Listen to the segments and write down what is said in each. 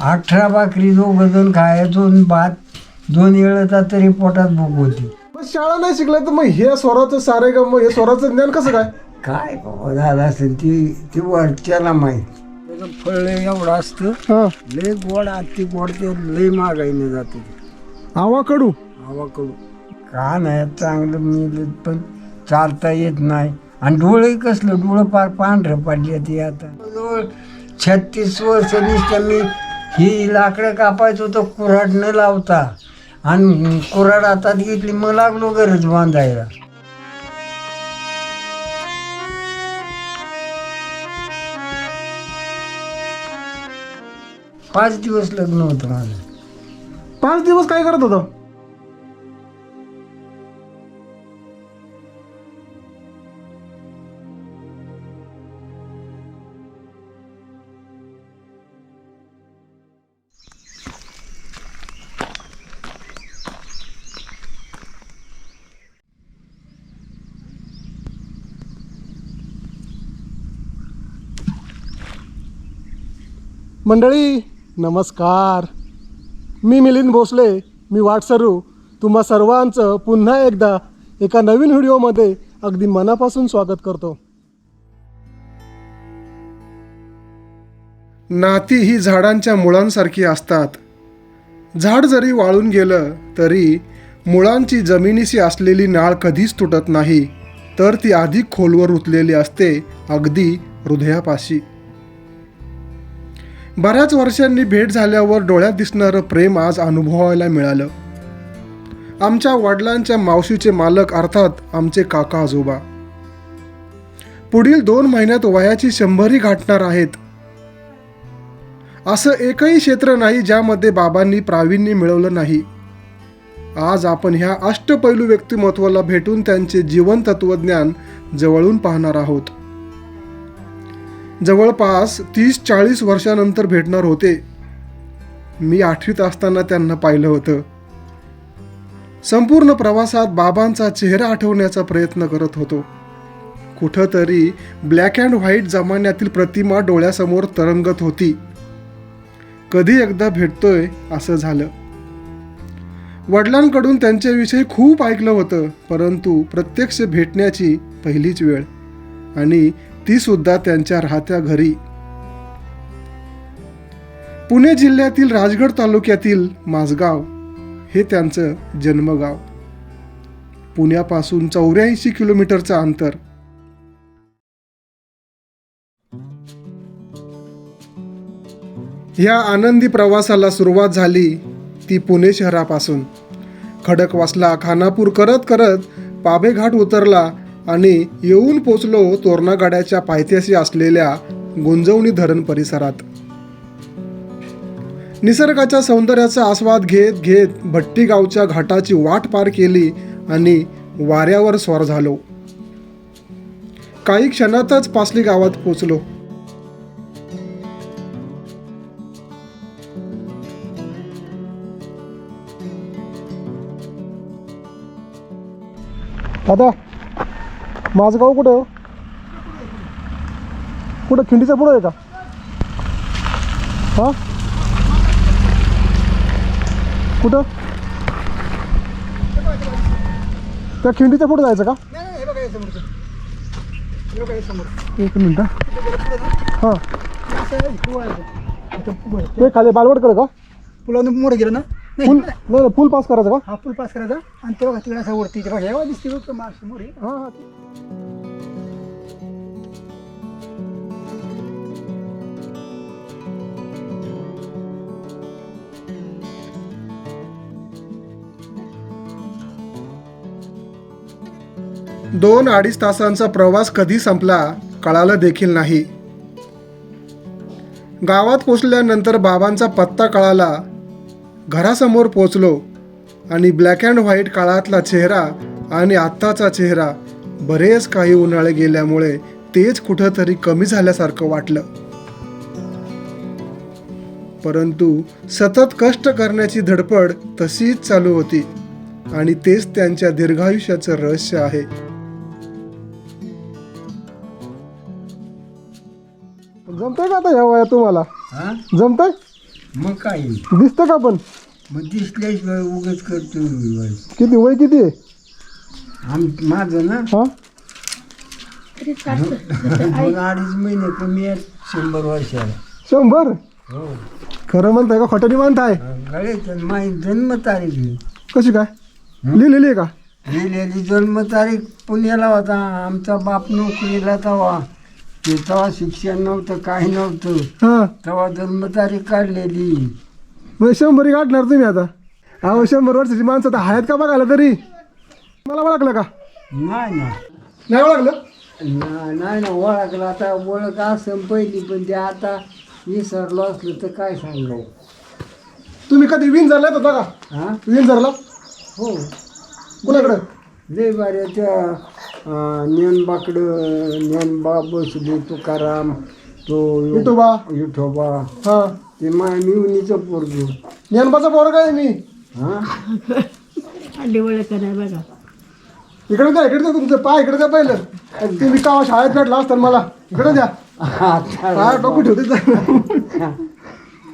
अठरा भाकरी दोघं जण खाय दोन भात दोन वेळचा तरी पोटात भूक होती. मग शाळा नाही शिकल्या तर मग हे स्वराचं सारे ग हे स्वराचं ज्ञान कसं काय? काय बाबा झालं असेल ती ती वरच्याला माहीत. त्याचं फळ लय एवढं असतं हा. लय गोड आती गोड ते लय मागायने जाते आवा कडू. आवाकडू का नाही चांगलं मी पण चालता येत नाही. आणि डोळे कसलं डोळं पार पांढरं पडले ते आता. जवळ छत्तीस वर्ष नुसतं मी ही लाकडं कापायचो तर कुऱ्हाड न लावता. आणि कुऱ्हाड हातात घेतली मग लागलो गरज बांधायला. पाच दिवस लग्न होतं माझं. पाच दिवस काय करत होतं? मंडळी नमस्कार. मी मिलिंद भोसले मी वाटसरू. तुम्हा सर्वांचं पुन्हा एकदा एका नवीन व्हिडिओमध्ये अगदी मनापासून स्वागत करतो. नाती ही झाडांच्या मुळांसारखी असतात. झाड जरी वाळून गेलं तरी मुळांची जमिनीशी असलेली नाळ कधीच तुटत नाही तर ती अधिक खोलवर रुतलेली असते अगदी हृदयापाशी. बऱ्याच वर्षांनी भेट झाल्यावर डोळ्यात दिसणारं प्रेम आज अनुभवायला मिळालं. आमच्या वडिलांच्या मावशीचे मालक अर्थात आमचे काका आजोबा. पुढील दोन महिन्यात वयाची शंभरी गाठणार आहेत. असं एकही क्षेत्र नाही ज्यामध्ये बाबांनी प्रावीण्य मिळवलं नाही. आज आपण ह्या अष्टपैलू व्यक्तिमत्वाला भेटून त्यांचे जीवन तत्वज्ञान जवळून पाहणार आहोत. जवळपास तीस चाळीस वर्षानंतर भेटणार होते. मी आठवीत असताना त्यांना पाहिलं होतं. संपूर्ण प्रवासात बाबांचा चेहरा आठवण्याचा प्रयत्न करत होतो. कुठंतरी ब्लॅक अँड व्हाईट जमान्यातील प्रतिमा डोळ्यासमोर तरंगत होती. कधी एकदा भेटतोय असं झालं. वडिलांकडून त्यांच्याविषयी खूप ऐकलं होतं परंतु प्रत्यक्ष भेटण्याची पहिलीच वेळ आणि ती सुद्धा त्यांच्या राहत्या घरी. पुणे जिल्ह्यातील राजगड तालुक्यातील माझगाव हे त्यांचं जन्मगाव. पुण्यापासून चौऱ्याऐंशी किलोमीटरचं अंतर. ह्या आनंदी प्रवासाला सुरुवात झाली ती पुणे शहरापासून. खडकवासला खानापूर करत करत पाभेघाट उतरला आणि येऊन पोचलो तोरणागाड्याच्या पायथ्याशी असलेल्या गुंजवणी धरण परिसरात. निसर्गाच्या सौंदर्याचा आस्वाद घेत घेत भट्टी गावच्या घाटाची वाट पार केली आणि वाऱ्यावर स्वार झालो. काही क्षणातच पासली गावात पोचलो. दादा माझं गाव कुठं आहे? कुठं? खिंडीच्या पुढं आहे का? हा? कुठं? त्या खिंडीच्या पुढे जायचं का? एक मिनिट हां. ते खाली बालवडकडे का? पुलावरून मोठं गेलं ना? नाही नाही, पूल पास करायचं का? हा पूल पास करायचा. आणि तेव्हा तिकडे असं वरती तेव्हा हेवा दिसते बघ मार्च समोर हे. हां हां. दोन अडीच तासांचा प्रवास कधी संपला कळालं देखील नाही. गावात पोचल्यानंतर बाबांचा पत्ता कळाला घरासमोर पोचलो आणि ब्लॅक अँड व्हाईट काळातला चेहरा आणि आत्ताचा चेहरा बरेच काही उन्हाळे गेल्यामुळे तेच कुठंतरी कमी झाल्यासारखं वाटलं. परंतु सतत कष्ट करण्याची धडपड तशीच चालू होती आणि तेच त्यांच्या दीर्घायुष्याचं रहस्य आहे. जमतंय का आता या वया तुम्हाला? जमतंय? मग काय? दिसतं का पण? मग दिसल्याशिवाय उगच करतो. किती? वय किती आहे? आम माझं ना? हा? दोन अडीच महिने कमी आहेत शंभर वर्षाला. शंभर? हो. खरं म्हणताय का? खोटं म्हणताय? गळे माझी जन्मतारीख आहे. कशी काय? लिहिलेली आहे का? लिहिलेली जन्मतारीख पुण्याला होता. आमचा बाप नोकरीला तवा. ते तेव्हा शिक्षण नव्हतं काही नव्हतं. हा. तेव्हा जन्मतारीख काढलेली. मग शंभर गाठणार तुम्ही आता? अहो शंभर वर्षाची माणसं तर आहेत का बघायला तरी? मला ओळखलं का? नाही ना नाही ओळखलं? ना- नाही ना ओळखलं. आता ओळख असं पहिली पण ते आता विसरलो असलं तर काय सांगावं तुम्ही कधी विंजरला येत होता का हा? विंजरला हो. कुणाकडं? लय बाऱ्या त्या ज्ञानबाकडं ज्ञानबा बसले तुकाराम तो विठोबा. विठोबा. हा. ते माय मिवणीचं पोरग ज्ञानबाचा पोरग आहे मी? हा? नाही बघा. इकडे द्या इकडे द्या तुमचं पाय इकडे द्या पहिलं. तुम्ही का शाळेत भेटला असता मला. इकडे द्या. हा डोकं ठेवते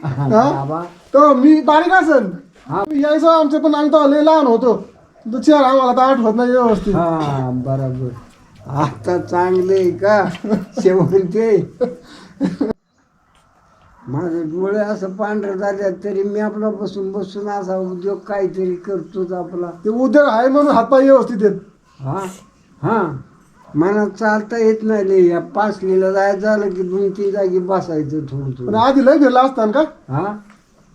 बाबा. तो मी बारीक असन. हा. यायचो आमचं पण आम्ही तो लय लहान होतो. चेहरा आम्हाला तर आठवत नाही व्यवस्थित. हा बरोबर. आता चांगले का? शेवंते माझे डोळे असं पांढरे झाले तरी मी आपला बसून बसून असा उद्योग काहीतरी करतोच आपला. ते उद्योग आहे म्हणून हातपाय व्यवस्थित आहेत. हा हा. मला चालता येत नाही लय. या पाचलीला जायचं झालं की दोन तीन जागी बसायचं थोडं पण थोडं आधी लय फिरला असताना का? हा?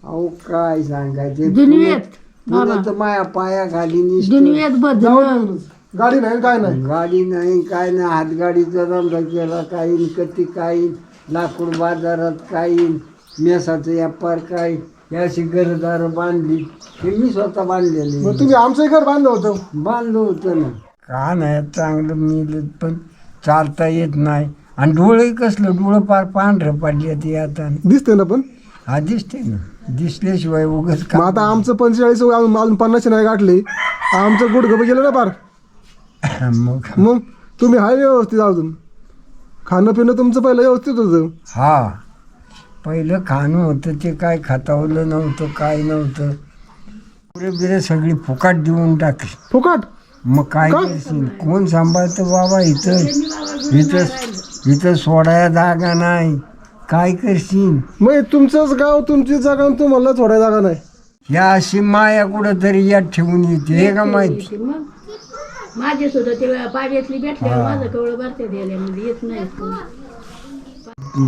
अहो काय सांगायचं? दुनियेत. पुण्यात माया पाया खाली दुनियेत बदल. गाडी नाही काय नाही? गाडी नाही काय नाही. हातगाडीचा धंदा केला काही कती काही. लाकूड बाजारात काही. मेसाचा व्यापार काय याची घरदार बांधली. हे मी स्वतः बांधलेले मग तुम्ही आमचं घर बांधलं होतं? बांधलं होतं ना. का नाही? चांगलं मिळत पण चालता येत नाही. आणि डोळे कसलं? डोळं पार पांढरं पडले ते आता. दिसते ना पण? हा दिसते ना. दिसल्याशिवाय उगच मग का आता आमचं पंचेचाळीस अजून पन्नास नाही गाठली. आमचं गुडघं गेलं ना पार मग? मग तुम्ही हाय व्यवस्थित अजून. खाणं पिणं तुमचं पहिलं व्यवस्थित होतं. हा. पहिलं खाणं होतं ते काय खातावलं नव्हतं काय नव्हतं. पुरे बिरे सगळी फुकाट देऊन टाकली. फुकट? मग काय का? करशील? कोण सांभाळतं बाबा इथं? इथं इथं सोडाया जागा नाही. काय करशील? मग तुमचंच गाव तुमची जागा आणि तुम्हाला थोड्या जागा नाही. या अशी माया कुठं तरी यात ठेवून येते हे का माहिती? मग. माझे सुद्धा ते पाड्यातली भेटल्यावर माझं कवळ भरते द्यायला येत नाही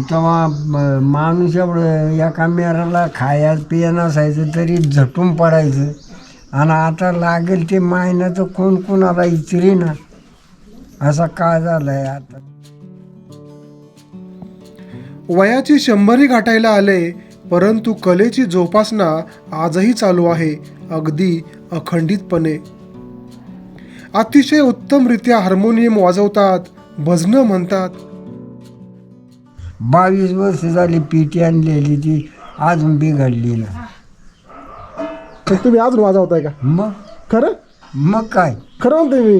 तेव्हा म- माणूस एवढं एका मेराला खाया पिया नसायचं तरी झटून पडायचं. आणि आता लागेल ते मायनं तर कोण कोणाला इचरी ना? असा काळ झालाय आता? वयाची शंभरी गाठायला आले परंतु कलेची जोपासना आजही चालू आहे अगदी अखंडितपणे. अतिशय उत्तमरित्या हार्मोनियम वाजवतात भजनं म्हणतात. बावीस वर्ष झाली पिटी आणलेली ती अजून बिघडली ना. तर तुम्ही अजून वाजवताय का? मग? खरं? मग काय? खरं म्हणतोय मी.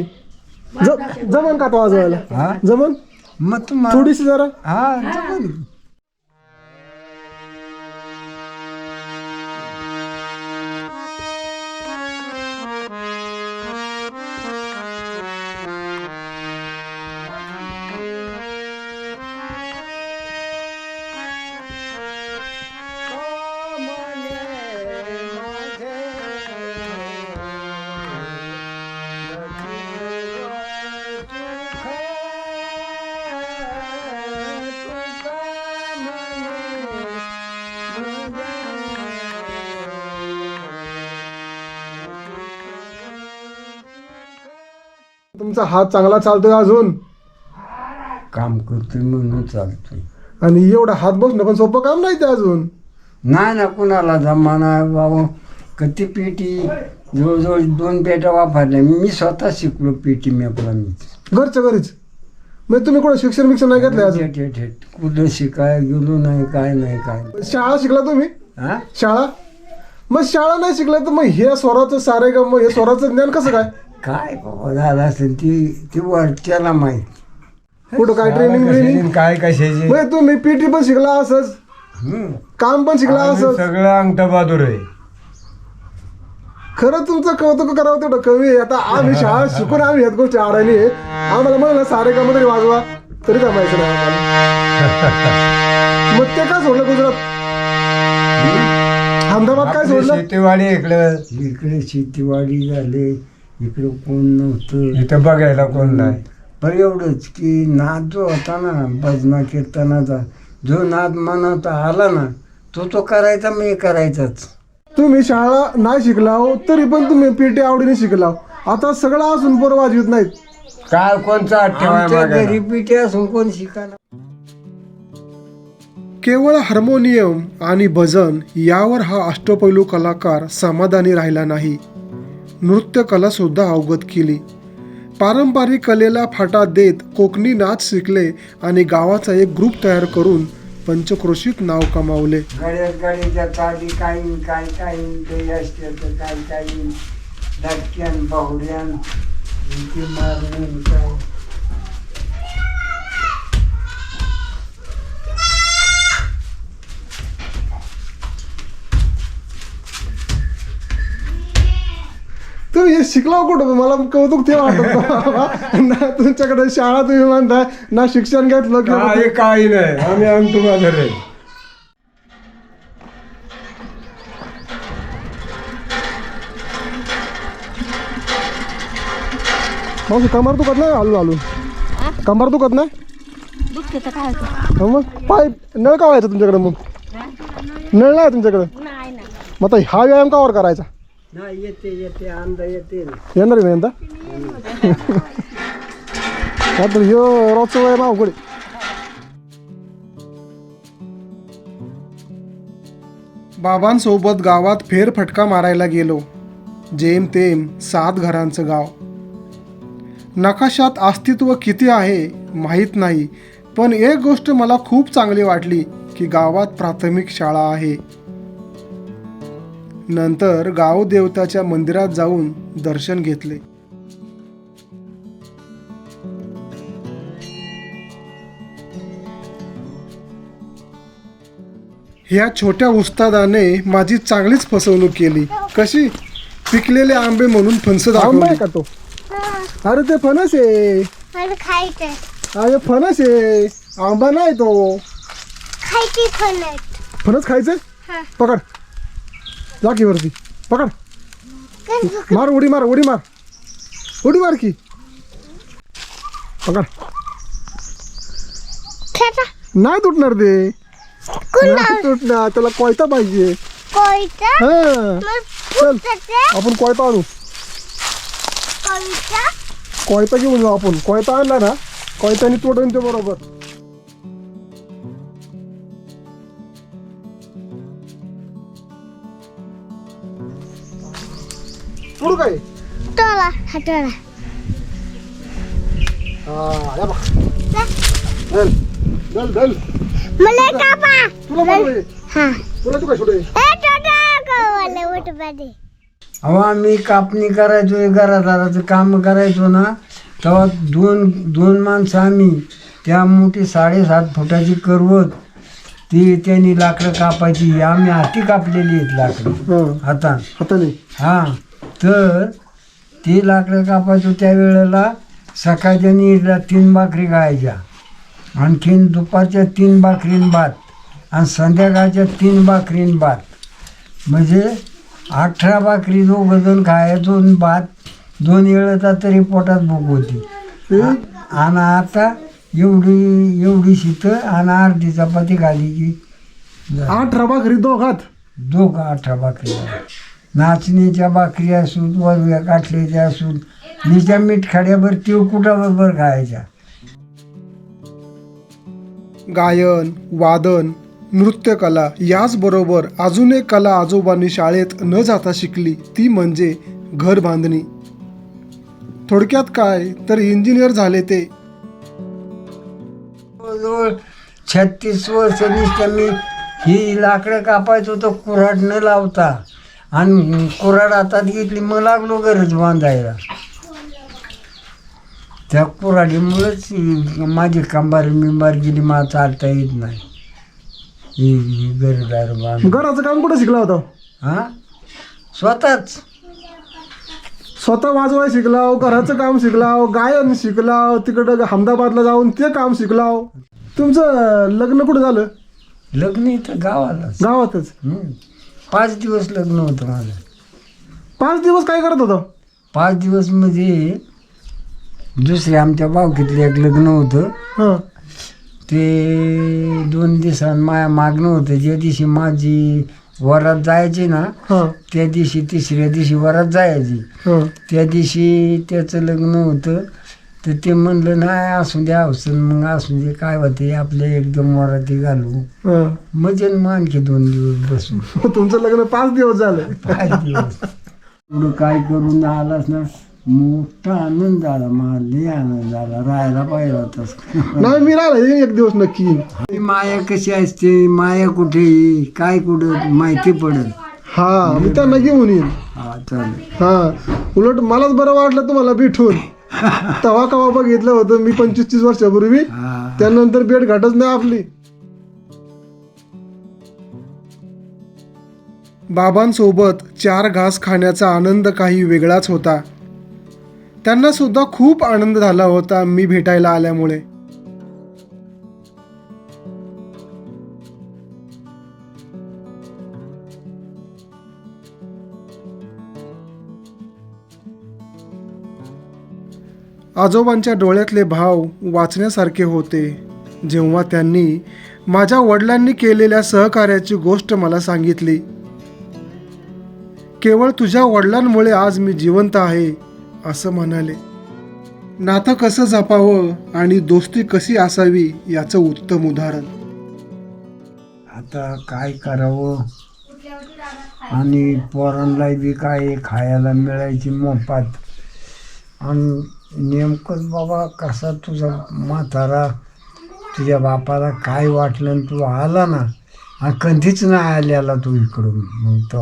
ज- जमन का तो वाजवायला? हा? जमन? मग तुम्हाला थोडीशी जरा. हा जमलं. तुमचा हात चांगला चालतोय अजून? काम करतोय म्हणून चालतोय. आणि एवढा हात बसणं पण सोपं काम नाही ते अजून. नाही ना कुणाला जमाना बाबा. किती पेटी? जवळजवळ दोन पेट्या वापरल्या. मी स्वतः शिकलो पेटी मेपला मी घरच्या घरीच? मग तुम्ही कुठं शिक्षण बिक्षण नाही घेतलंय अजून? ठेट, ठेट, ठेट. कुठं शिकाय गेलो नाही काय नाही काय नाही. शाळा शिकला तुम्ही? हा? शाळा? मग शाळा नाही शिकला तर मग हे स्वराचं सारे ग मग हे स्वराचं ज्ञान कसं काय? काय बाबा झालं असेल ती ती वरच्याला माहीत. कुठं काय ट्रेनिंग आणि काय कशाची? मग तुम्ही पीटी पण शिकला असंच. हम्म. काम पण शिकला आम्ही असं सगळं अंगठ बहादूर आहे. खरं तुमचं कौतुक करावं तेवढं कमी आहे. आता आम्ही शाळा शिकून आम्ही ह्याच गोष्टी आहे आम्हाला म्हणलं सारे काम तरी वाजवा. तरी जमायचं नाही आम्हाला. मग ते काय सोडलं गुजरात? अहमदाबाद काय आपली सोडलं? शेतीवाडी इकडं. इकडे शेतीवाडी झाले. इकडे कोण नव्हतं. इथं बघायला कोण नाही. पण एवढंच की नाद जो होता ना भजना कीर्तनाचा जो नाद मनात आला ना तो तो करायचा मी करायचाच. तुम्ही शाळा नाही शिकलाव तरी पण तुम्ही पेटे आवडीने शिकलाव. आता सगळं असून पोरं वाजवीत नाहीत. काय कोणचा आमच्या घरी पिठी असून कोण शिकायला केवळ हार्मोनियम आणि भजन यावर हा अष्टपैलू कलाकार समाधानी राहिला नाही. नृत्यकलासुद्धा अवगत केली. पारंपरिक कलेला फाटा देत कोकणी नाच शिकले आणि गावाचा एक ग्रुप तयार करून पंचक्रोशीत नाव कमावले. गड्यात गाडीच्या काठी काही काय काही काही असते तर काही बाहुड्यान काय? तुम्ही हे शिकलाव कुठं? मला कौतुक ते वाटत ना तुमच्याकडे शाळा तुम्ही म्हणताय ना शिक्षण घेतलं किंवा काही काही नाही. आम्ही अंगठू बहादूर आहे मावशी कमर दुखत नाही हलू हलू? कमर दुखत नाही? हो मग पाय नळ का व्हायचं तुमच्याकडे मग? नळ नाही तुमच्याकडे? मग आता हा व्यायाम कावर करायचा? नाही येते येते अंदा येते येणार आहे ना यंदा तर ह्यो रोजचं व्यायाम अवघड आहे. बाबांसोबत गावात फेरफटका मारायला गेलो जेम तेम सात घरांचं गाव नकाशात अस्तित्व किती आहे माहीत नाही पण एक गोष्ट मला खूप चांगली वाटली की गावात प्राथमिक शाळा आहे नंतर गाव देवताच्या मंदिरात जाऊन दर्शन घेतले. ह्या छोट्या उस्तादाने माझी चांगलीच फसवणूक केली. कशी? पिकलेले आंबे म्हणून फणस दाखवले. का तो? अरे ते फणस आहे. मला खायचं अरे फणस आहे. आंबा नाही तो. खायची फणस. फणस खायचंय? पकड. जा की वरती. पकड. मार उडी मार उडी मार. उडी मार की. पकड. नाही तुटणार ते. नाही तुटणार. त्याला कोयता पाहिजे. हा. चल. आपण कोयता आणू. कोयता? घेऊन जाऊ आपण. कोयता आणला ना कोयत्याने तोडून ते बरोबर. तोडू काय? टोला हा टोला हा या बघ. दल दल दल मला कापा. तुला पण होय. हा. तुला तू काय छोटे ए टोटा कवले उठ बदे अहो आम्ही कापणी करायचो घरादाराचं काम करायचो ना तेव्हा दोन दोन माणसं आम्ही त्या मोठी साडेसात फुटाची करवत ती त्यांनी लाकडं कापायची आम्ही हाती कापलेली आहेत लाकडं. हा. हातात हाताने? हां. तर ती लाकडं कापायचो त्यावेळेला सकाळच्या नीडला तीन भाकरी खायच्या आणखीन दुपारच्या तीन भाकरीन भात आणि संध्याकाळच्या तीन भाकरीन भात. म्हणजे अठरा भाकरी दोघं जण खायचो भात दोन वेळेचा तरी पोटात भूक होती. आणि आता एवढी एवढी शीतं आणि अर्धी चपाती खाली की आठ रबा घरी दोघात? दोघं अठरा भाकरी. नाचणीच्या भाकरी असून वरव्या काटल्याच्या असून निच्या मीठ खाड्यावर तिळ कुटाबरोबर खायच्या गायन वादन नृत्यकला याचबरोबर अजून एक कला आजोबांनी शाळेत न जाता शिकली ती म्हणजे घर बांधणी. थोडक्यात काय तर इंजिनियर झाले ते. जवळजवळ छत्तीस वर्ष मी ही लाकडं कापायचो तर कुऱ्हाड न लावता. आणि कुऱ्हाड हातात घेतली मग लागलो गरज बांधायला. त्या कुऱ्हाडीमुळेच माझी कंबार बिंबार गेली मला चालता येत नाही. ही घरदार बांध घराचं काम कुठं शिकला होता? हा? स्वतःच. स्वतः वाजवाय शिकलाव घराचं काम शिकलाव गायन शिकलाव तिकडं अहमदाबादला जाऊन ते काम शिकलाव. तुमचं लग्न कुठं झालं? लग्न इथं गावालाच. गावातच. पाच दिवस लग्न होतं माझं. पाच दिवस काय करत होता? पाच दिवस म्हणजे दुसरे आमच्या बावकीतलं एक लग्न होतं. हां. ते दोन दिवसां माया मागणं होतं ज्या दिवशी माझी वरात जायची ना हां. त्या दिवशी तिसऱ्या दिवशी वरात जायची. हां. त्या दिवशी त्याचं लग्न होतं. तर ते म्हणलं नाही असू द्या हौसन मग असू दे काय होते आपल्या एकदम वराती घालू. हां. मजे मग आणखी दोन दिवस बसू तुमचं लग्न पाच दिवस झालं. पाच दिवस. पुढं काय करून आलास ना? मोठा आनंद झाला मला लय आनंद झाला. राहायला पाहिजे होतास. नाही मी राहिला एक दिवस नक्की. येईन. ही माया कशी असते? माया कुठे आहे, काय कुठं? माहिती पडेल. हा मी त्यांना घेऊन येईन. हा चालेल. हा. उलट मलाच बरं वाटलं तुम्हाला भेटून. तेव्हा कवा बघितलं होतं. मी पंचवीस तीस वर्षापूर्वी त्यानंतर भेट घाटच नाही आपली. बाबांसोबत चार घास खाण्याचा आनंद काही वेगळाच होता. त्यांना सुद्धा खूप आनंद झाला होता मी भेटायला आल्यामुळे. आजोबांच्या डोळ्यातले भाव वाचण्यासारखे होते. जेव्हा त्यांनी माझ्या वडिलांनी केलेल्या सहकार्याची गोष्ट मला सांगितली केवळ तुझ्या वडिलांमुळे आज मी जिवंत आहे असं म्हणाले. नातं कसं जपावं आणि दोस्ती कशी असावी याचं उत्तम उदाहरण. आता काय करावं? आणि पोरांना बी काय खायला मिळायची मोफात. आणि नेमकंच बाबा कसा तुझा म्हातारा तुझ्या बापाला काय वाटलं आणि तू आला ना? आणि कधीच नाही आलेला तू इकडून. मग तो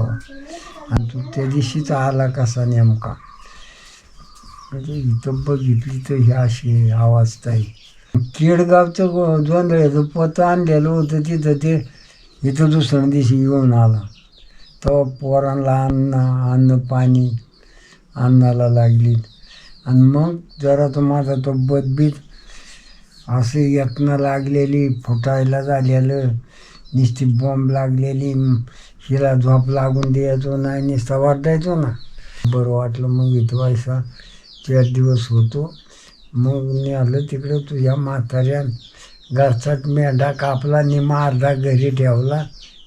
आणि तू त्या दिवशीच आला कसा नेमका? म्हणजे इथं बघितली तर ही अशी आवाज ताई. केडगावचं जोंधळ्याचं पोत आणलेलं होतं तिथं ते इथं दुसऱ्या दिवशी येऊन आला. तो पोरांना अन्न अन्न पाणी अन्नाला लागली. आणि मग जरा तो माझा तो बदबीत असे यत्न लागलेली फुटायला झालेलं नुसती बॉम्ब लागलेली हिला झोप लागून द्यायचो नाही नुसता वाटायचो ना. बरं वाटलं मग इथं चार दिवस होतो. मग नेलं तिकडं तुझ्या म्हाताऱ्यान घरचाच मेंढा कापला निमा अर्धा घरी ठेवला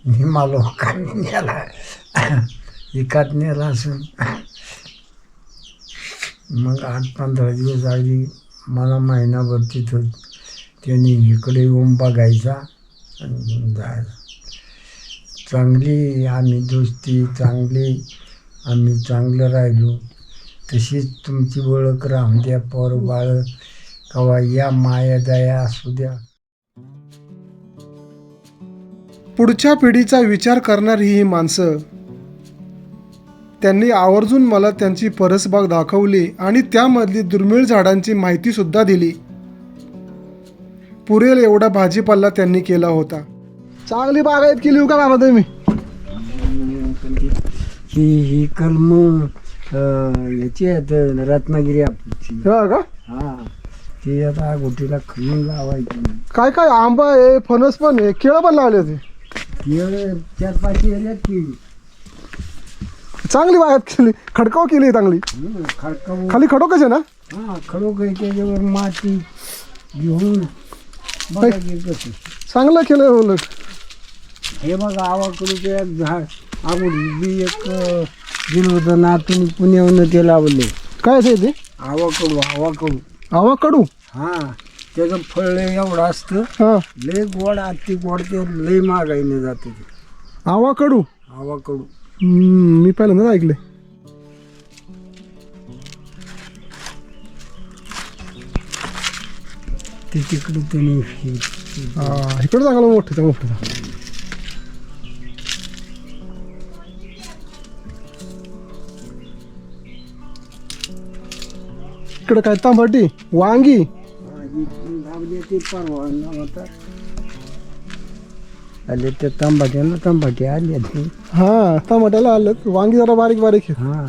निमा लोकांनी नेला. एकात नेला असं मग आठ पंधरा दिवस आधी मला महिनाभर तिथं त्यांनी इकडे येऊन बघायचा आणि जायला. चांगली आम्ही दोस्ती चांगली आम्ही चांगलं राहिलो. तशीच तुमची ओळख राहून द्या पोर बाळ. कवा या माया दया असू द्या. पुढच्या पिढीचा विचार करणारी ही माणसं त्यांनी आवर्जून मला त्यांची परसबाग दाखवली आणि त्यामधली दुर्मिळ झाडांची माहिती सुद्धा दिली. पुरेल एवढा भाजीपाला त्यांनी केला होता. चांगली बागायत केली हो का बाबा तुम्ही? ही ही कलम याची आहेत रत्नागिरी आपली हा का? हा. ती आता गोटीला खणून लावायची. काय काय आंबा आहे फणस पण आहे केळं पण लावले होते. केळं चार पाच एरियात केली. चांगली बागायत केली. खडकाव केली चांगली. खडकावून खाली खडो कसे ना? हा खडोकर त्याच्यावर माती घेऊन बघा की कसं. चांगलं केलं उलट. हे बघा आवाकडून ते एक झाड अगोदर बी एक दिलं होतं नातून पुण्याहून ते लावले. काय आहे ते? आवाकडू आवाकडू. आवा कडू हा त्याचं फळ लय एवढं असतं हा. लय गोड आती गोड ते लय मागायने जाते ते. आवा कडू आवाकडू. मी पहिल्यांदाच ऐकले ते तिकडे इकडं चांगलं मोठं चांगलं मोठं इकडे काय तांबटी वांगी? परवा होता आले ते तंबाट्याला तंबाटे आले ते. हा टमाट्याला आलं. वांगी जरा बारीक बारीक आहे. हा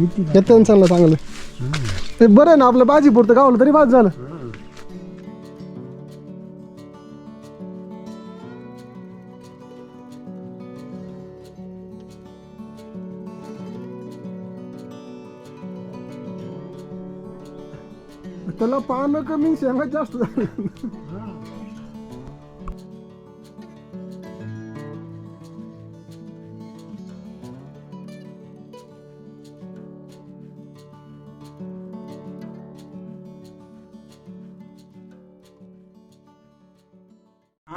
येते येतं चांगलं. चांगलं ते बरं आहे ना आपलं भाजी पुरतं गावलं तरी बाद झालं. त्याला पानं कमी शेंगा जास्त झालं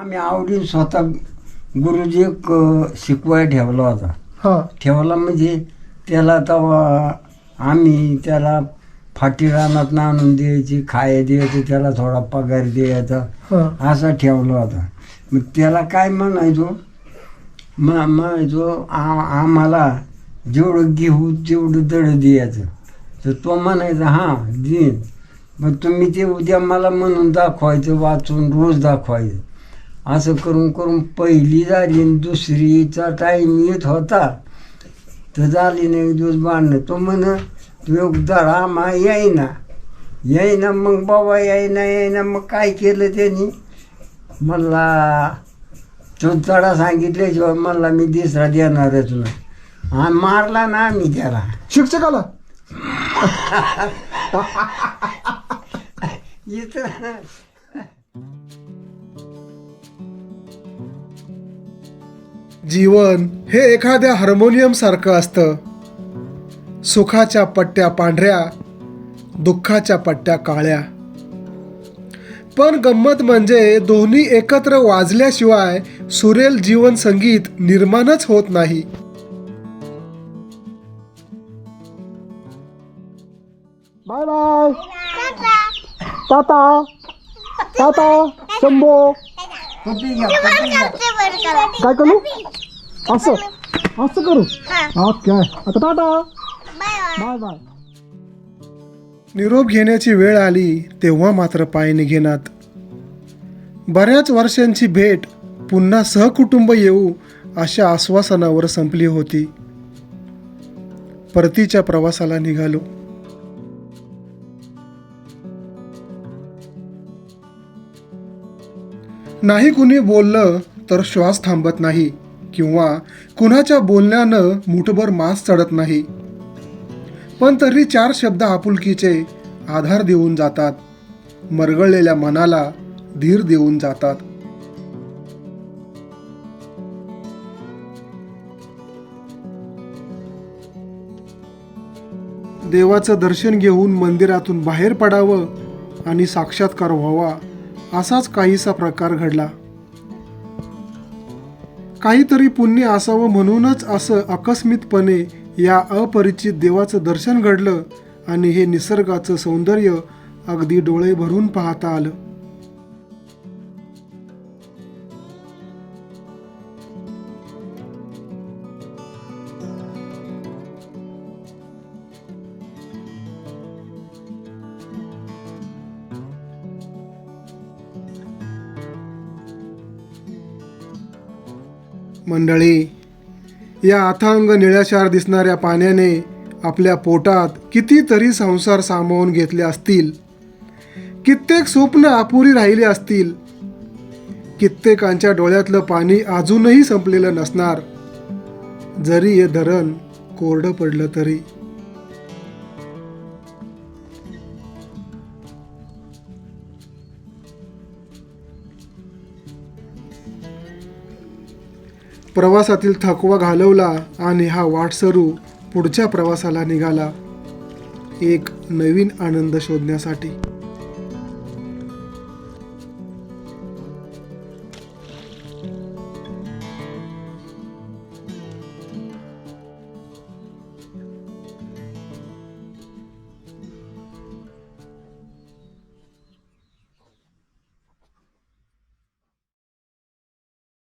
आम्ही आवडीन स्वतः गुरुजी एक शिकवाय ठेवला होता. हा. ठेवला म्हणजे त्याला तेव्हा आम्ही त्याला फाटी रानात आणून द्यायची खाय द्यायचं त्याला थोडा पगार द्यायचा हा. असा ठेवला होता. मग त्याला काय म्हणायचो? म म्हणायचो आ- आम्हाला जेवढं घेऊ तेवढं दड द्यायचं. तर तो म्हणायचा हां देईन. मग तुम्ही ते उद्या मला म्हणून दाखवायचं वाचून रोज दाखवायचं. असं करून करून पहिली झाली आणि दुसरीचा टाईम येत होता. तर झाली नाही एक दिवस बांधणं तो म्हण तू एक धडा मा येईना. येईना मग बाबा येईना येईना. मग काय केलं त्यांनी? मला तो तडा सांगितल्याशिवाय मला मी दुसरा देणारच नाही. आणि मारला ना आम्ही त्याला. शिक्षकाला? इथं जीवन हे एखाद्या हार्मोनियम सारखं असतं. सुखाच्या पट्ट्या पांढऱ्या दुःखाच्या पट्ट्या काळ्या. पण गंमत म्हणजे दोन्ही एकत्र वाजल्याशिवाय सुरेल जीवन संगीत निर्माणच होत नाही. Bye bye. Tata. Tata. Shambho. घ्या घ्या. काय करू? असं? असं करू? ओके. आता टाटा. Bye bye. निरोप घेण्याची वेळ आली तेव्हा मात्र पाय निघेनात. बऱ्याच वर्षांची भेट पुन्हा सहकुटुंब येऊ अशा आश्वासनावर संपली होती. परतीच्या प्रवासाला निघालो. नाही कुणी बोललं तर श्वास थांबत नाही किंवा कुणाच्या बोलण्यानं मुठभर मास चढत नाही. पण तरी चार शब्द आपुलकीचे आधार देऊन जातात मरगळलेल्या मनाला धीर देऊन जातात. देवाचं दर्शन घेऊन मंदिरातून बाहेर पडावं आणि साक्षात्कार व्हावा असाच काहीसा प्रकार घडला. काहीतरी पुण्य असावं म्हणूनच असं आकस्मितपणे या अपरिचित देवाचं दर्शन घडलं आणि हे निसर्गाचं सौंदर्य अगदी डोळे भरून पाहता आलं. मंडळी या अथांग निळ्याशार दिसणाऱ्या पाण्याने आपल्या पोटात कितीतरी संसार सामावून घेतले असतील. कित्येक स्वप्न अपुरी राहिली असतील. कित्येकांच्या डोळ्यातलं पाणी अजूनही संपलेलं नसणार. जरी हे धरण कोरडं पडलं तरी. प्रवासातील थकवा घालवला आणि हा वाटसरू पुढच्या प्रवासाला निघाला. एक नवीन आनंद शोधण्यासाठी.